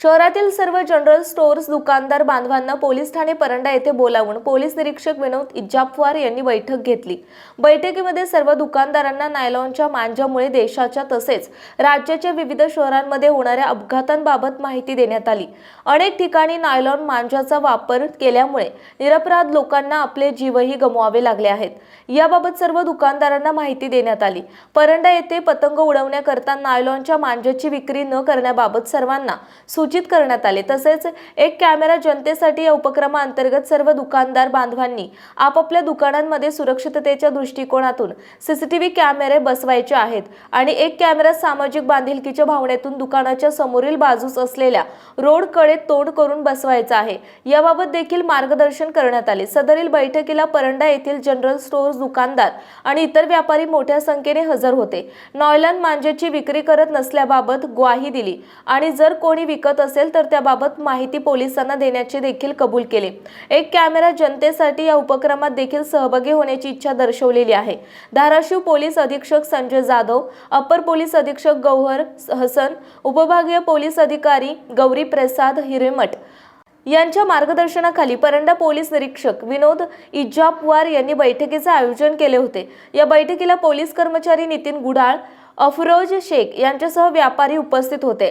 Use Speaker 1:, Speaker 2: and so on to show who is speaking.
Speaker 1: शहरातील सर्व general stores दुकानदार बांधवांना पोलीस ठाणे परंडा येथे बोलावून पोलीस निरीक्षक विनोद इजाफवार यांनी बैठक घेतली. बैठकीमध्ये सर्व दुकानदारांना नायलॉनच्या मांजामुळे देशाच्या तसेच राज्याच्या विविध शहरांमध्ये होणाऱ्या अपघातांबाबत माहिती देण्यात आली. अनेक ठिकाणी नायलॉन मांजाचा वापर केल्यामुळे निरपराध लोकांना आपले जीवही गमवावे लागले आहेत. याबाबत सर्व दुकानदारांना माहिती देण्यात आली. परंडा येथे पतंग उडवण्याकरता नायलॉनच्या मांजाची विक्री न करण्याबाबत सर्वांना सूचित करण्यात आले. तसेच एक कॅमेरा जनतेसाठी या उपक्रमाअंतर्गत सर्व दुकानदार बांधवांनी आपापल्या दुकानांमध्ये सुरक्षिततेच्या दृष्टिकोनातून सीसीटीव्ही कॅमेरे बसवायचे आहेत आणि एक कॅमेरा सामाजिक बांधिलकीच्या भावनेतून दुकानाच्या समोरील बाजूस असलेल्या रोडकडे तोंड करून बसवायचा आहे. याबाबत देखील मार्गदर्शन करण्यात आले. सदरील बैठकीला परंडा येथील जनरल स्टोअर्स दुकानदार आणि इतर व्यापारी मोठ्या संख्येने हजर होते. नॉयलन मांजेची विक्री करत नसल्याबाबत ग्वाही दिली आणि जर कोणी विकत असेल तर त्याबाबत माहिती पोलिसांना देण्याचे देखील कबूल केले. एक कॅमेरा जनतेसाठी या उपक्रमात देखील सहभागी होण्याची इच्छा दर्शवलेली आहे. धाराशिव पोलीस अधीक्षक संजय जाधव अपर पोलीस अधीक्षक गौहर हसन उपभागीय पोलीस अधिकारी गौरी प्रसाद हिरेमठ यांच्या मार्गदर्शनाखाली परंडा पोलीस निरीक्षक विनोद इजापवार यांनी बैठकीचे आयोजन केले होते. या बैठकीला पोलीस कर्मचारी नितीन गुडाळ अफरोज शेख यांच्यासह व्यापारी उपस्थित होते.